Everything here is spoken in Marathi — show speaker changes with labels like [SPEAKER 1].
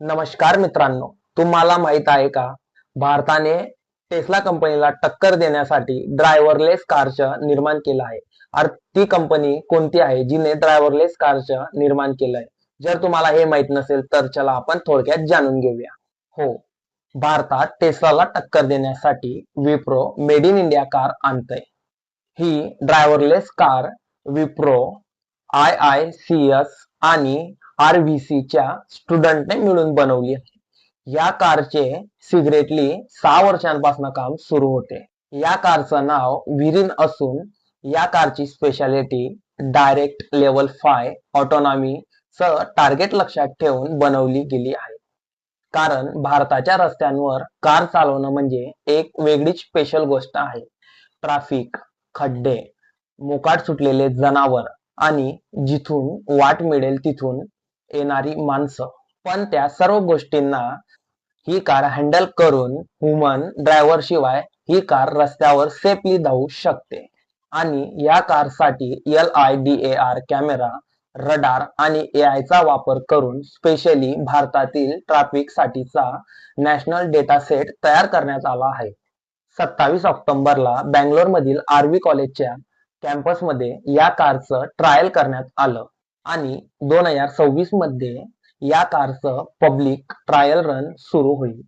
[SPEAKER 1] नमस्कार मित्रांनो तुम्हाला माहीत आहे का? भारताने टेस्ला कंपनीला टक्कर देण्यासाठी ड्रायव्हरलेस कारचं निर्माण केलं आहे. अर ती कंपनी कोणती आहे? जिने ड्रायव्हरलेस कारचं निर्माण केलंय. जर तुम्हाला हे माहीत नसेल तर चला आपण थोडक्यात जाणून घेऊया. हो. भारतात टेस्लाला टक्कर देण्यासाठी Wipro made in India car आणतंय. He driverless car Wipro I I C S आणि आर व्ही सी च्या स्टुडंटने मिळून बनवली आहे. या कारचे सिगरेटली सहा वर्षांपासून काम सुरू होते. या कारचं नाव विरीन असून या कारची speciality direct level five autonomy च टार्गेट लक्षात ठेवून बनवली गेली आहे. कारण भारताच्या रस्त्यांवर कार चालवणं म्हणजे एक वेगळीच स्पेशल गोष्ट आहे. ट्राफिक खड्डे मोकाट सुटलेले जनावर आणि जिथून वाट मिळेल तिथून येणारी माणसं. पण त्या सर्व गोष्टींना ही कार हँडल करून ह्युमन ड्रायव्हर शिवाय ही कार रस्त्यावर सेफली धावू शकते. आणि या कारसाठी L I D A R camera radar आणि ए चा वापर करून स्पेशली भारतातील ट्रॅफिक साठीचा नॅशनल डेटा सेट तयार करण्यात आला आहे. सत्तावीस ऑक्टोबरला बँगलोर मधील आर्वी कॉलेजच्या कॅम्पसमध्ये या कारचं ट्रायल करण्यात आलं. आणि दोन हजार सव्वीसमध्ये या कारचं पब्लिक ट्रायल रन सुरू होईल.